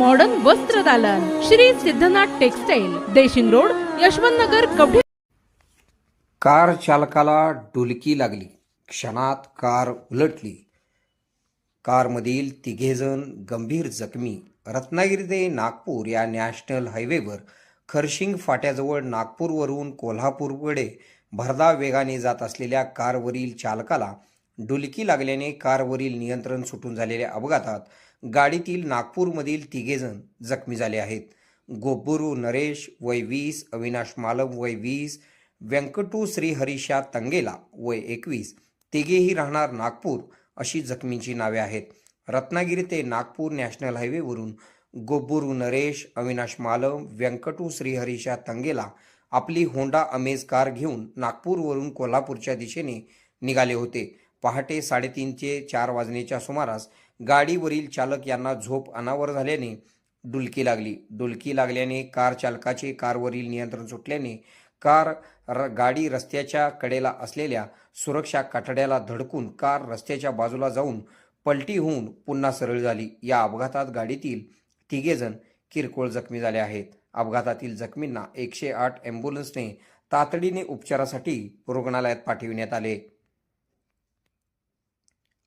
Modern वस्त्र दालन. Shri Siddhanath textile Deshing road Yashwant Nagar Kavathe car चालकाला डुलकी लागली. क्षणात कार उलटली. कारमधील तिघेजण गंभीर जखमी. रत्नागिरी ते नागपूर या नॅशनल हायवेवर खरशिंग फाट्याजवळ नागपूरवरून कोल्हापूरकडे भरधाव वेगाने जात असलेल्या कारवरील चालकाला डुलकी लागल्याने कारवरील नियंत्रण सुटून झालेल्या अपघातात गाडीतील नागपूरमधील तिघेजण जखमी झाले आहेत. गोब्बुरू नरेश वय वीस अविनाश मालम वय वीस व्यंकटू श्रीहरीशा तंगेला वय एकवीस तिघेही राहणार नागपूर अशी जखमींची नावे आहेत. रत्नागिरी ते नागपूर नॅशनल हायवेवरून गोब्बुरू नरेश अविनाश मालम व्यंकटू श्रीहरीशा तंगेला आपली होंडा अमेज कार घेऊन नागपूरवरून कोल्हापूरच्या दिशेने निघाले होते. पहाटे साडेतीन ते चार वाजण्याच्या सुमारास गाडीवरील चालक यांना झोप अनावर झाल्याने डुलकी लागली. डुलकी लागल्याने कार चालकाचे कारवरील नियंत्रण सुटल्याने कार र गाडी रस्त्याच्या कडेला असलेल्या सुरक्षा काठड्याला धडकून कार रस्त्याच्या बाजूला जाऊन पलटी होऊन पुन्हा सरळ झाली. या अपघातात गाडीतील तिघेजण किरकोळ जखमी झाले आहेत. अपघातातील जखमींना एकशे आठ ॲम्ब्युलन्सने तातडीने उपचारासाठी रुग्णालयात पाठविण्यात आले.